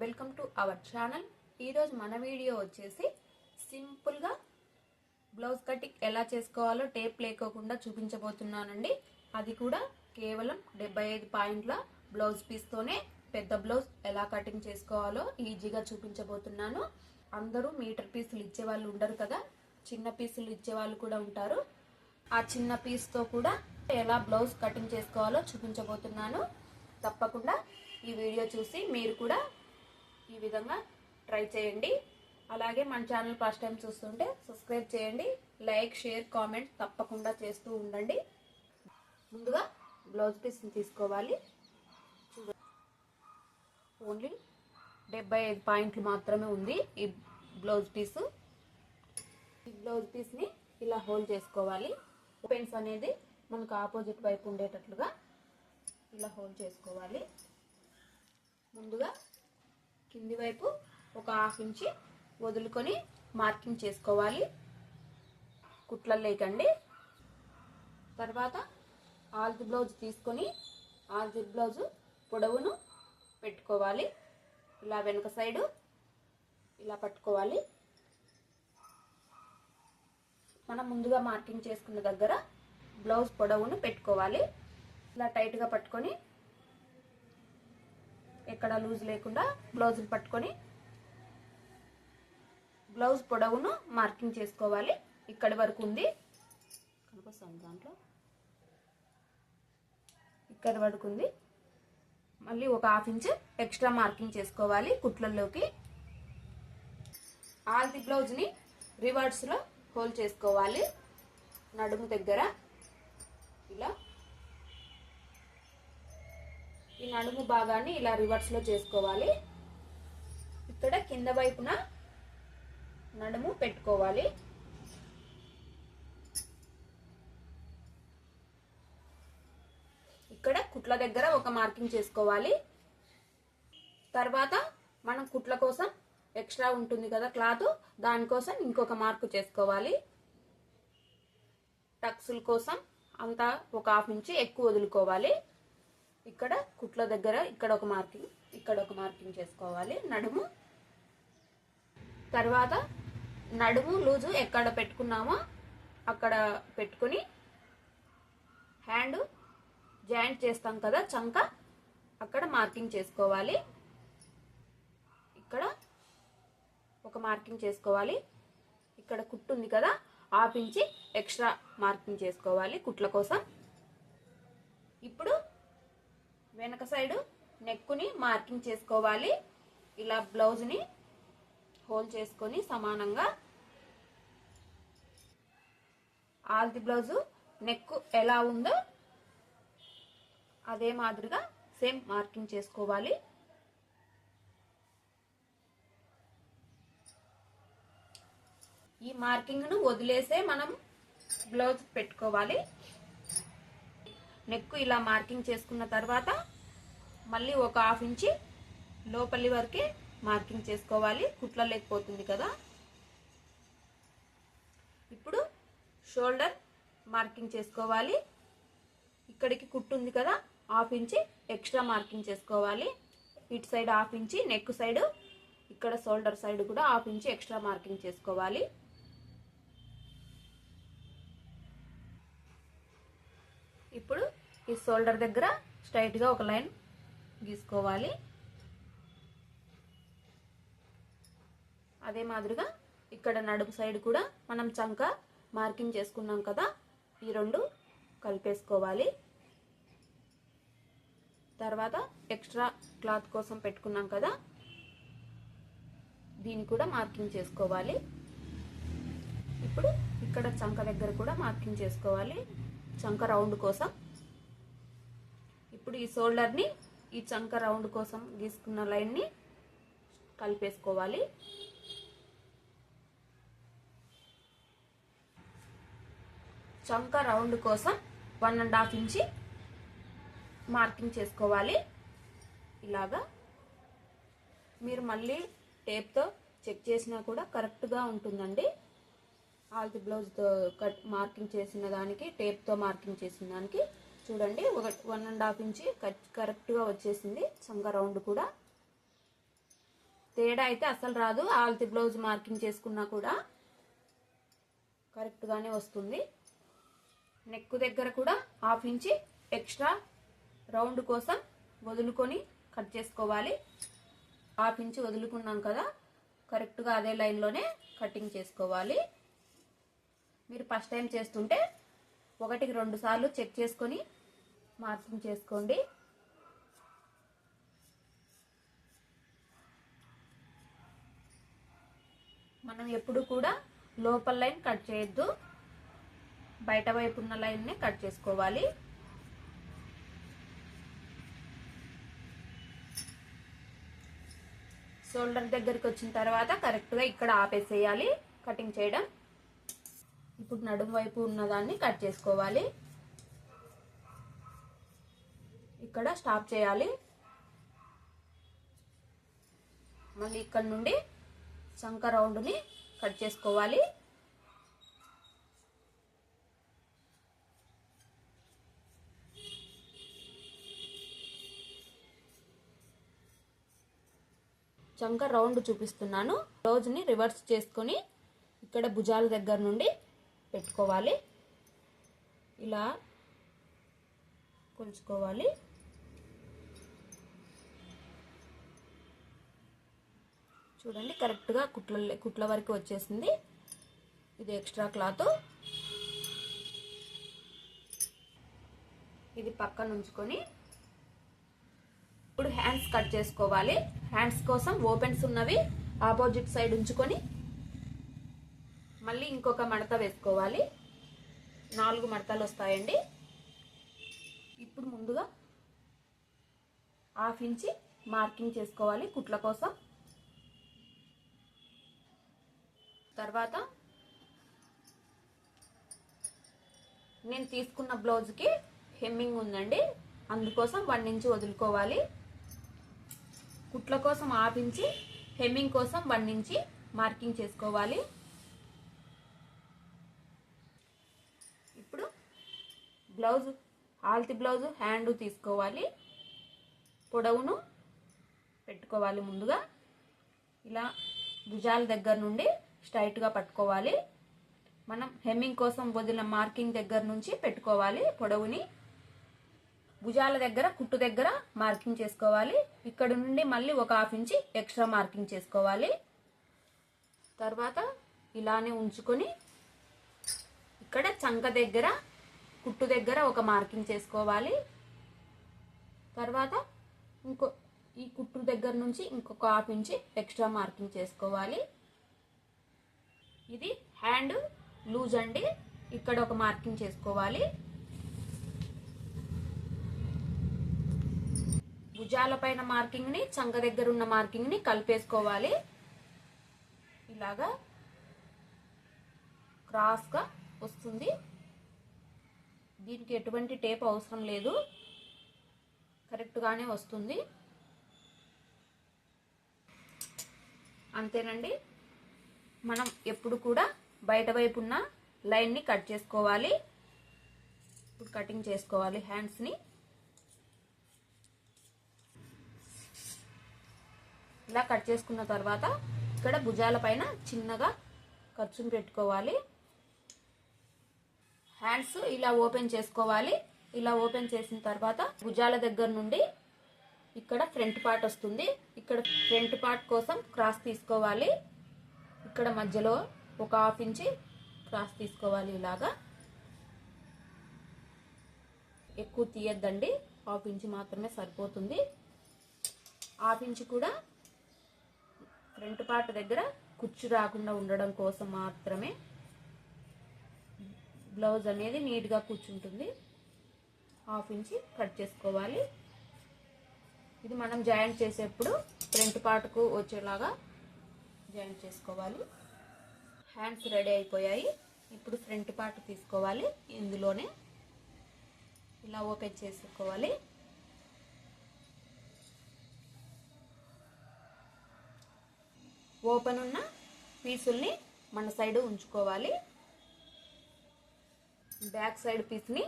Welcome to our channel. ఈరోజు మన video వచ్చేసి సింపుల్గా బ్లౌజ్ కటింగ్ ఎలా చేసుకోవాలో టేప్ లేకోకుండా చూపించబోతున్నానండి. అది కూడా కేవలం డెబ్బై ఐదు పాయింట్ల బ్లౌజ్ పీస్తోనే పెద్ద బ్లౌజ్ ఎలా కటింగ్ చేసుకోవాలో ఈజీగా చూపించబోతున్నాను. అందరూ మీటర్ పీసులు ఇచ్చే వాళ్ళు ఉండరు కదా. చిన్న పీసులు ఇచ్చే వాళ్ళు కూడా ఉంటారు. ఆ చిన్న పీస్తో కూడా ఎలా బ్లౌజ్ కటింగ్ చేసుకోవాలో చూపించబోతున్నాను. తప్పకుండా ఈ వీడియో చూసి మీరు కూడా ఈ విధంగా ట్రై చేయండి. అలాగే మన ఛానల్ ఫస్ట్ టైం చూస్తుంటే సబ్స్క్రైబ్ చేయండి. లైక్ షేర్ కామెంట్ తప్పకుండా చేస్తూ ఉండండి. ముందుగా బ్లౌజ్ పీస్ని తీసుకోవాలి. ఓన్లీ డెబ్బై ఐదు పాయింట్లు మాత్రమే ఉంది ఈ బ్లౌజ్ పీసు. ఈ బ్లౌజ్ పీస్ని ఇలా హోల్డ్ చేసుకోవాలి. ఓపెన్స్ అనేది మనకు ఆపోజిట్ వైపు ఉండేటట్లుగా ఇలా హోల్డ్ చేసుకోవాలి. ముందుగా కింది వైపు ఒక హాఫ్ ఇంచి వదులుకొని మార్కింగ్ చేసుకోవాలి. కుట్లలు లేకండి. తర్వాత ఆల్ది బ్లౌజ్ తీసుకొని ఆల్ది బ్లౌజ్ పొడవును పెట్టుకోవాలి. ఇలా వెనుక సైడు ఇలా పట్టుకోవాలి. మనం ముందుగా మార్కింగ్ చేసుకున్న దగ్గర బ్లౌజ్ పొడవును పెట్టుకోవాలి. ఇలా టైట్గా పట్టుకొని ఎక్కడ లూజ్ లేకుండా బ్లౌజ్ని పట్టుకొని బ్లౌజ్ పొడవును మార్కింగ్ చేసుకోవాలి. ఇక్కడి వరకు ఉంది. కనిపిస్తుంది దాంట్లో? ఇక్కడి వరకు ఉంది. మళ్ళీ ఒక హాఫ్ ఇంచ్ ఎక్స్ట్రా మార్కింగ్ చేసుకోవాలి కుట్లల్లోకి. ఆల్ది బ్లౌజ్ని రివర్స్లో హోల్ చేసుకోవాలి. నడుము దగ్గర. ఇలా ఈ నడుము భాగాన్ని ఇలా రివర్స్లో చేసుకోవాలి. ఇక్కడ కింద వైపున నడుము పెట్టుకోవాలి. ఇక్కడ కుట్ల దగ్గర ఒక మార్కింగ్ చేసుకోవాలి. తర్వాత మనం కుట్ల కోసం ఎక్స్ట్రా ఉంటుంది కదా క్లాత్ దానికోసం ఇంకొక మార్కు చేసుకోవాలి. టక్సుల కోసం అంతా ఒక హాఫ్ ఇంచి ఎక్కువ వదులుకోవాలి. ఇక్కడ కుట్ల దగ్గర ఇక్కడ ఒక మార్కింగ్ ఇక్కడ ఒక మార్కింగ్ చేసుకోవాలి. నడుము. తర్వాత నడుము లూజు ఎక్కడ పెట్టుకున్నామో అక్కడ పెట్టుకుని హ్యాండ్ జాయింట్ చేస్తాం కదా చంక. అక్కడ మార్కింగ్ చేసుకోవాలి. ఇక్కడ ఒక మార్కింగ్ చేసుకోవాలి. ఇక్కడ కుట్టు ఉంది కదా ఆపించి ఎక్స్ట్రా మార్కింగ్ చేసుకోవాలి కుట్ల కోసం. ఇప్పుడు వెనక సైడు నెక్కుని మార్కింగ్ చేసుకోవాలి. ఇలా బ్లౌజ్ని హోల్డ్ చేసుకొని సమానంగా ఆల్ది బ్లౌజు నెక్ ఎలా ఉందో అదే మాదిరిగా సేమ్ మార్కింగ్ చేసుకోవాలి. ఈ మార్కింగ్ను వదిలేసే మనం బ్లౌజ్ పెట్టుకోవాలి. నెక్ ఇలా మార్కింగ్ చేసుకున్న తర్వాత మళ్ళీ ఒక హాఫ్ ఇంచి లోపలి వరకే మార్కింగ్ చేసుకోవాలి. కుట్ల లేకపోతుంది కదా. ఇప్పుడు షోల్డర్ మార్కింగ్ చేసుకోవాలి. ఇక్కడికి కుట్టు ఉంది కదా హాఫ్ ఇంచి ఎక్స్ట్రా మార్కింగ్ చేసుకోవాలి. ఇటు side half inch neck side ఇక్కడ షోల్డర్ సైడ్ కూడా హాఫ్ ఇంచి ఎక్స్ట్రా మార్కింగ్ చేసుకోవాలి ఇప్పుడు ఈ షోల్డర్ దగ్గర స్ట్రైట్గా ఒక లైన్ గీసుకోవాలి. అదే మాదిరిగా ఇక్కడ నడుము సైడ్ కూడా మనం చంక మార్కింగ్ చేసుకున్నాం కదా ఈ రెండు కలిపేసుకోవాలి. తర్వాత ఎక్స్ట్రా క్లాత్ కోసం పెట్టుకున్నాం కదా దీన్ని కూడా మార్కింగ్ చేసుకోవాలి. ఇప్పుడు ఇక్కడ చంక దగ్గర కూడా మార్కింగ్ చేసుకోవాలి. చంక రౌండ్ కోసం ఇప్పుడు ఈ షోల్డర్ని ఈ చంక రౌండ్ కోసం గీసుకున్న లైన్ని కలిపేసుకోవాలి. చంక రౌండ్ కోసం one and half inch marking చేసుకోవాలి. ఇలాగా. మీరు మళ్ళీ టేప్తో చెక్ చేసినా కూడా కరెక్ట్గా ఉంటుందండి. ఆల్ది బ్లౌజ్తో కట్ మార్కింగ్ చేసిన దానికి టేప్తో మార్కింగ్ చేసిన దానికి చూడండి ఒక వన్ అండ్ హాఫ్ ఇంచి కరెక్ట్గా వచ్చేసింది. చంక రౌండ్ కూడా. తేడా అయితే అసలు రాదు. ఆల్తి బ్లౌజ్ మార్కింగ్ చేసుకున్నా కూడా కరెక్ట్గానే వస్తుంది. నెక్ దగ్గర కూడా హాఫ్ ఇంచి ఎక్స్ట్రా రౌండ్ కోసం వదులుకొని కట్ చేసుకోవాలి. హాఫ్ ఇంచి వదులుకున్నాం కదా కరెక్ట్గా అదే లైన్లోనే కటింగ్ చేసుకోవాలి. మీరు ఫస్ట్ టైం చేస్తుంటే ఒకటికి రెండు సార్లు చెక్ చేసుకొని మార్కింగ్ చేసుకోండి. మనం ఎప్పుడు కూడా లోపల లైన్ కట్ చేయొద్దు. బయట వైపు ఉన్న లైన్ని కట్ చేసుకోవాలి. షోల్డర్ దగ్గరికి వచ్చిన తర్వాత కరెక్ట్గా ఇక్కడ ఆపేసేయాలి. కటింగ్ చేయడం. ఇప్పుడు నడుము వైపు ఉన్నదాన్ని కట్ చేసుకోవాలి. ఇక్కడ స్టాప్ చేయాలి. మళ్ళీ ఇక్కడ నుండి శంఖ రౌండ్ని కట్ చేసుకోవాలి. చంక రౌండ్ చూపిస్తున్నాను. బ్లౌజ్ని రివర్స్ చేసుకొని ఇక్కడ భుజాల దగ్గర నుండి పెట్టుకోవాలి. ఇలా కొలుచుకోవాలి. చూడండి కరెక్ట్గా కుట్ల కుట్ల వరకు వచ్చేసింది. ఇది ఎక్స్ట్రా క్లాత్. ఇది పక్కన ఉంచుకొని ఇప్పుడు హ్యాండ్స్ కట్ చేసుకోవాలి. హ్యాండ్స్ కోసం ఓపెన్స్ ఉన్నవి ఆపోజిట్ సైడ్ ఉంచుకొని మళ్ళీ ఇంకొక మడత వేసుకోవాలి. నాలుగు మడతలు వస్తాయండి. ఇప్పుడు ముందుగా హాఫ్ ఇంచి మార్కింగ్ చేసుకోవాలి కుట్ల కోసం. తర్వాత నేను తీసుకున్న బ్లౌజ్కి హెమ్మింగ్ ఉందండి. అందుకోసం వన్ ఇంచ్ వదులుకోవాలి. కుట్ల కోసం ఆపించి హెమ్మింగ్ కోసం వన్ ఇంచి మార్కింగ్ చేసుకోవాలి. ఇప్పుడు బ్లౌజ్ ఆల్తి బ్లౌజ్ హ్యాండ్ తీసుకోవాలి. పొడవును పెట్టుకోవాలి ముందుగా. ఇలా భుజాల దగ్గర నుండి స్ట్రైట్గా పట్టుకోవాలి. మనం హెమ్మింగ్ కోసం వదిలిన మార్కింగ్ దగ్గర నుంచి పెట్టుకోవాలి. పొడవుని భుజాల దగ్గర కుట్టు దగ్గర మార్కింగ్ చేసుకోవాలి. ఇక్కడ నుండి మళ్ళీ ఒక హాఫ్ ఇంచి ఎక్స్ట్రా మార్కింగ్ చేసుకోవాలి. తర్వాత ఇలానే ఉంచుకొని ఇక్కడ చంక దగ్గర కుట్టు దగ్గర ఒక మార్కింగ్ చేసుకోవాలి. తర్వాత ఇంకో ఈ కుట్టు దగ్గర నుంచి ఇంకొక హాఫ్ ఇంచి ఎక్స్ట్రా మార్కింగ్ చేసుకోవాలి. ఇది హ్యాండ్ లూజ్ అండి. ఇక్కడ ఒక మార్కింగ్ చేసుకోవాలి. భుజాల పైన మార్కింగ్ని చంగ దగ్గర ఉన్న మార్కింగ్ని కలిపేసుకోవాలి. ఇలాగా క్రాస్గా వస్తుంది. దీనికి ఎటువంటి టేప్ అవసరం లేదు. కరెక్ట్గానే వస్తుంది. అంతేనండి. మనం ఎప్పుడు కూడా బయట వైపు ఉన్న లైన్ని కట్ చేసుకోవాలి. ఇప్పుడు కటింగ్ చేసుకోవాలి హ్యాండ్స్ని ఇలా కట్ చేసుకున్న తర్వాత ఇక్కడ భుజాల పైన చిన్నగా ఖర్చును పెట్టుకోవాలి. హ్యాండ్స్ ఇలా ఓపెన్ చేసుకోవాలి. ఇలా ఓపెన్ చేసిన తర్వాత భుజాల దగ్గర నుండి ఇక్కడ ఫ్రంట్ పార్ట్ వస్తుంది. ఇక్కడ ఫ్రంట్ పార్ట్ కోసం క్రాస్ తీసుకోవాలి. ఇక్కడ మధ్యలో ఒక హాఫ్ ఇంచి క్రాస్ తీసుకోవాలి ఇలాగా. ఎక్కువ తీయద్దండి. హాఫ్ ఇంచ్ మాత్రమే సరిపోతుంది. హాఫ్ ఇంచ్ కూడా ఫ్రంట్ పార్ట్ దగ్గర కుచ్చు రాకుండా ఉండడం కోసం మాత్రమే బ్లౌజ్ అనేది నీట్గా కూర్చుంటుంది. హాఫ్ ఇంచి కట్ చేసుకోవాలి. ఇది మనం జాయింట్ చేసేప్పుడు ఫ్రంట్ పార్ట్కు వచ్చేలాగా జాయింట్ చేసుకోవాలి. హ్యాండ్స్ రెడీ అయిపోయాయి. ఇప్పుడు ఫ్రంట్ పార్ట్ తీసుకోవాలి. ఇందులోనే ఇలా ఓపెన్ చేసుకోవాలి. ఓపెన్ ఉన్న పీసుల్ని మన సైడ్ ఉంచుకోవాలి. బ్యాక్ సైడ్ పీస్ని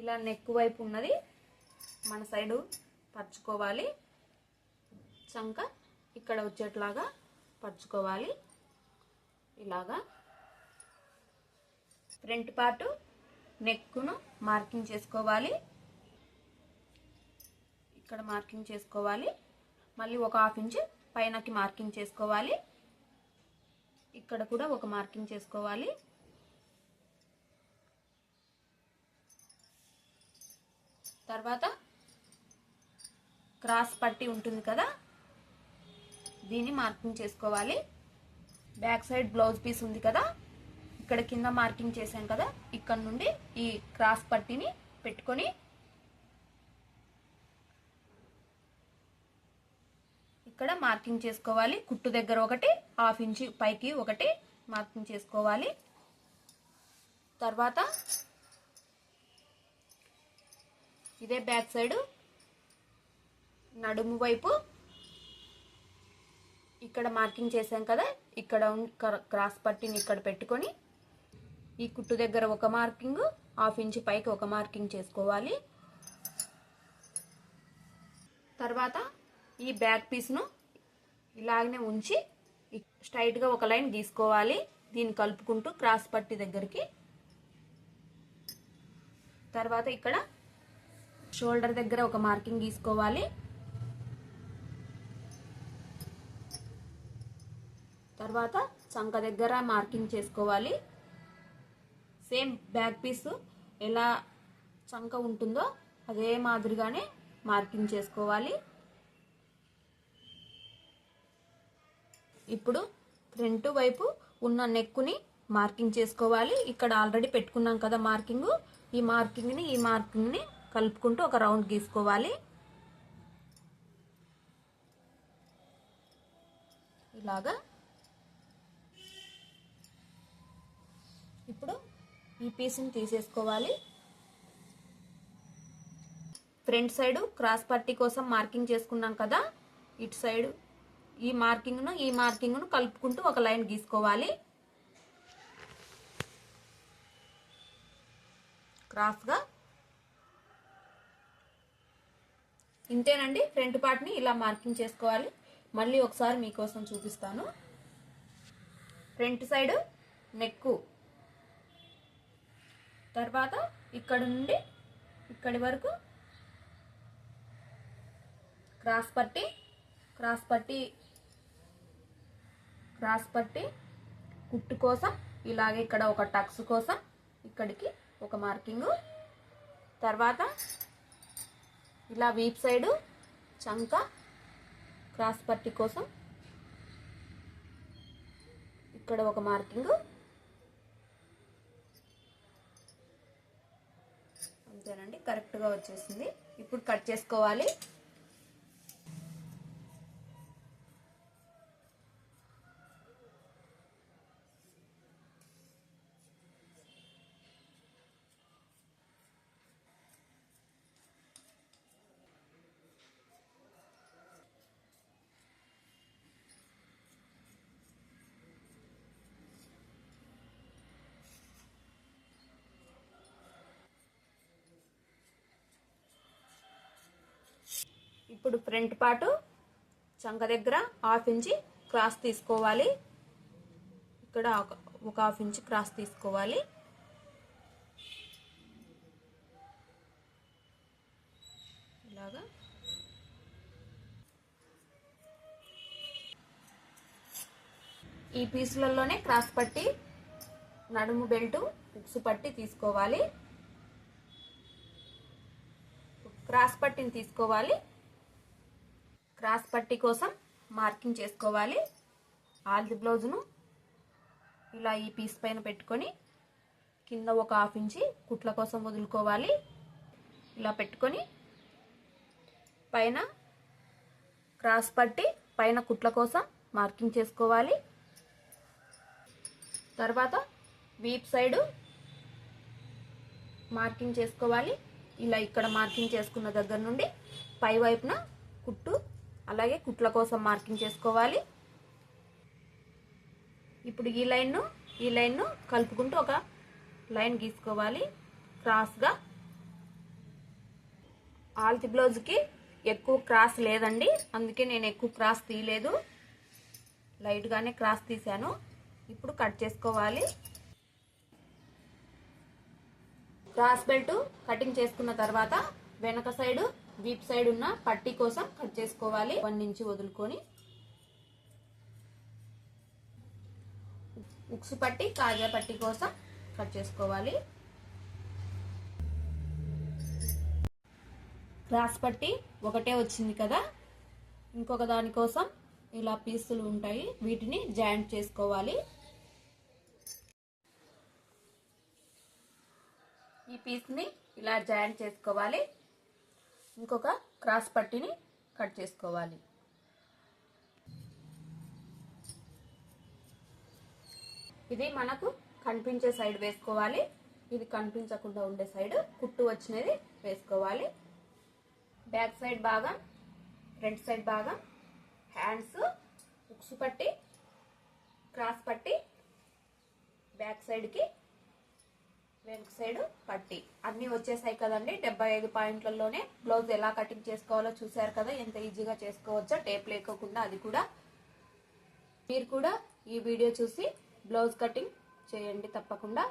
ఇలా నెక్ వైపు ఉన్నది మన సైడు పరుచుకోవాలి. చంక ఇక్కడ వచ్చేట్లాగా పరుచుకోవాలి. ఇలాగా ఫ్రంట్ పార్ట్ నెక్కును మార్కింగ్ చేసుకోవాలి. ఇక్కడ మార్కింగ్ చేసుకోవాలి. మళ్ళీ ఒక హాఫ్ ఇంచ్ పైనకి మార్కింగ్ చేసుకోవాలి. ఇక్కడ కూడా ఒక మార్కింగ్ చేసుకోవాలి. తర్వాత క్రాస్ పట్టి ఉంటుంది కదా దీన్ని మార్కింగ్ చేసుకోవాలి. బ్యాక్ సైడ్ బ్లౌజ్ పీస్ ఉంది కదా ఇక్కడ కింద మార్కింగ్ చేశాం కదా ఇక్కడ నుండి ఈ క్రాస్ పట్టిని పెట్టుకొని ఇక్కడ మార్కింగ్ చేసుకోవాలి. కుట్టు దగ్గర ఒకటి హాఫ్ ఇంచ్ పైకి ఒకటి మార్కింగ్ చేసుకోవాలి. తర్వాత ఇదే బ్యాక్ సైడ్ నడుము వైపు ఇక్కడ మార్కింగ్ చేసాం కదా ఇక్కడ క్రాస్ పట్టిని ఇక్కడ పెట్టుకొని ఈ కుట్టు దగ్గర ఒక మార్కింగ్ హాఫ్ ఇంచ్ పైకి ఒక మార్కింగ్ చేసుకోవాలి. తర్వాత ఈ బ్యాక్ పీస్ను ఇలాగనే ఉంచి స్ట్రైట్గా ఒక లైన్ గీసుకోవాలి. దీన్ని కలుపుకుంటూ క్రాస్ పట్టి దగ్గరికి. తర్వాత ఇక్కడ షోల్డర్ దగ్గర ఒక మార్కింగ్ గీసుకోవాలి. తర్వాత చంక దగ్గర మార్కింగ్ చేసుకోవాలి. సేమ్ బ్యాక్ పీస్ ఎలా చంక ఉంటుందో అదే మాదిరిగానే మార్కింగ్ చేసుకోవాలి. ఇప్పుడు ఫ్రంట్ వైపు ఉన్న నెక్కుని మార్కింగ్ చేసుకోవాలి. ఇక్కడ ఆల్రెడీ పెట్టుకున్నాం కదా మార్కింగ్. ఈ మార్కింగ్ని ఈ మార్కింగ్ని కలుపుకుంటూ ఒక రౌండ్ గీసుకోవాలి. ఇలాగా ఇప్పుడు ఈ పీస్ని తీసేసుకోవాలి. ఫ్రంట్ సైడ్ క్రాస్ పట్టీ కోసం మార్కింగ్ చేసుకున్నాం కదా. ఇటు సైడ్ ఈ మార్కింగ్ను ఈ మార్కింగ్ను కలుపుకుంటూ ఒక లైన్ గీసుకోవాలి. క్రాస్గా ఇంతేనండి ఫ్రంట్ పార్ట్ని ఇలా మార్కింగ్ చేసుకోవాలి. మళ్ళీ ఒకసారి మీకోసం చూపిస్తాను. ఫ్రంట్ సైడ్ నెక్కు తర్వాత ఇక్కడ నుండి ఇక్కడి వరకు క్రాస్ పట్టి క్రాస్ పట్టి క్రాస్ పట్టి కుట్టు కోసం ఇలాగే ఇక్కడ ఒక టక్స్ కోసం ఇక్కడికి ఒక మార్కింగ్. తర్వాత ఇలా వీప్ సైడు చంక క్రాస్ పట్టి కోసం ఇక్కడ ఒక మార్కింగ్. చూసానండి కరెక్ట్గా వచ్చేసింది. ఇప్పుడు కట్ చేసుకోవాలి. ఇప్పుడు ఫ్రంట్ పాటు చంక దగ్గర హాఫ్ ఇంచి క్రాస్ తీసుకోవాలి. ఇక్కడ ఒక- ఒక హాఫ్ ఇంచ్ క్రాస్ తీసుకోవాలి. ఇలాగా. ఈ పీసులలోనే క్రాస్ పట్టి నడుము బెల్ట్ ఉక్సు పట్టి తీసుకోవాలి. క్రాస్ పట్టిని తీసుకోవాలి. క్రాస్ పట్టి కోసం మార్కింగ్ చేసుకోవాలి. ఆల్ది బ్లౌజ్ను ఇలా ఈ పీస్ పైన పెట్టుకొని కింద ఒక హాఫ్ ఇంచి కుట్ల కోసం వదులుకోవాలి. ఇలా పెట్టుకొని పైన క్రాస్ పట్టి పైన కుట్ల కోసం మార్కింగ్ చేసుకోవాలి. తర్వాత వీప్ సైడు మార్కింగ్ చేసుకోవాలి. ఇలా ఇక్కడ మార్కింగ్ చేసుకున్న దగ్గర నుండి పై వైపున కుట్టు అలాగే కుట్ల కోసం మార్కింగ్ చేసుకోవాలి. ఇప్పుడు ఈ లైన్ను ఈ లైన్ను కలుపుకుంటూ ఒక లైన్ గీసుకోవాలి. క్రాస్గా ఆల్తి బ్లౌజ్కి ఎక్కువ క్రాస్ లేదండి. అందుకే నేను ఎక్కువ క్రాస్ తీయలేదు. లైట్గానే క్రాస్ తీసాను ఇప్పుడు కట్ చేసుకోవాలి. క్రాస్ బెల్ట్ కటింగ్ చేసుకున్న తర్వాత వెనక సైడ్ వీప్ సైడ్ ఉన్న పట్టి కోసం కట్ చేసుకోవాలి. వన్ ఇంచ్ వదులుకొని. ఉక్సు పట్టి కాజా పట్టి కోసం కట్ చేసుకోవాలి. క్రాస్ పట్టి ఒకటే వచ్చింది కదా? ఇంకొక దానికోసం ఇలా పీసులు ఉంటాయి. వీటిని జాయింట్ చేసుకోవాలి. ఈ పీస్ని ఇలా జాయింట్ చేసుకోవాలి. ఇంకొక క్రాస్ పట్టిని కట్ చేసుకోవాలి. ఇది మనకు కనిపించే సైడ్ వేసుకోవాలి. ఇది కనిపించకుండా ఉండే సైడ్ కుట్టు వచ్చినది వేసుకోవాలి. బ్యాక్ సైడ్ భాగం ఫ్రంట్ సైడ్ భాగం హ్యాండ్స్ ఉక్సు పట్టి క్రాస్ పట్టి బ్యాక్ సైడ్కి వెనుక సైడ్ పట్టి. అన్నీ వచ్చేసాయి కదండి. డెబ్బై ఐదు పాయింట్లలోనే బ్లౌజ్ ఎలా కటింగ్ చేసుకోవాలో చూసారు కదా. ఎంత ఈజీగా చేసుకోవచ్చో టేప్ లేకోకుండా అది కూడా. మీరు కూడా ఈ వీడియో చూసి బ్లౌజ్ కటింగ్ చేయండి తప్పకుండా.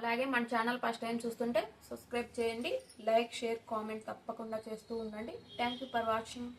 అలాగే మన ఛానల్ ఫస్ట్ టైం చూస్తుంటే సబ్స్క్రైబ్ చేయండి. లైక్ షేర్ కామెంట్ తప్పకుండా చేస్తూ ఉండండి. Thank you for watching.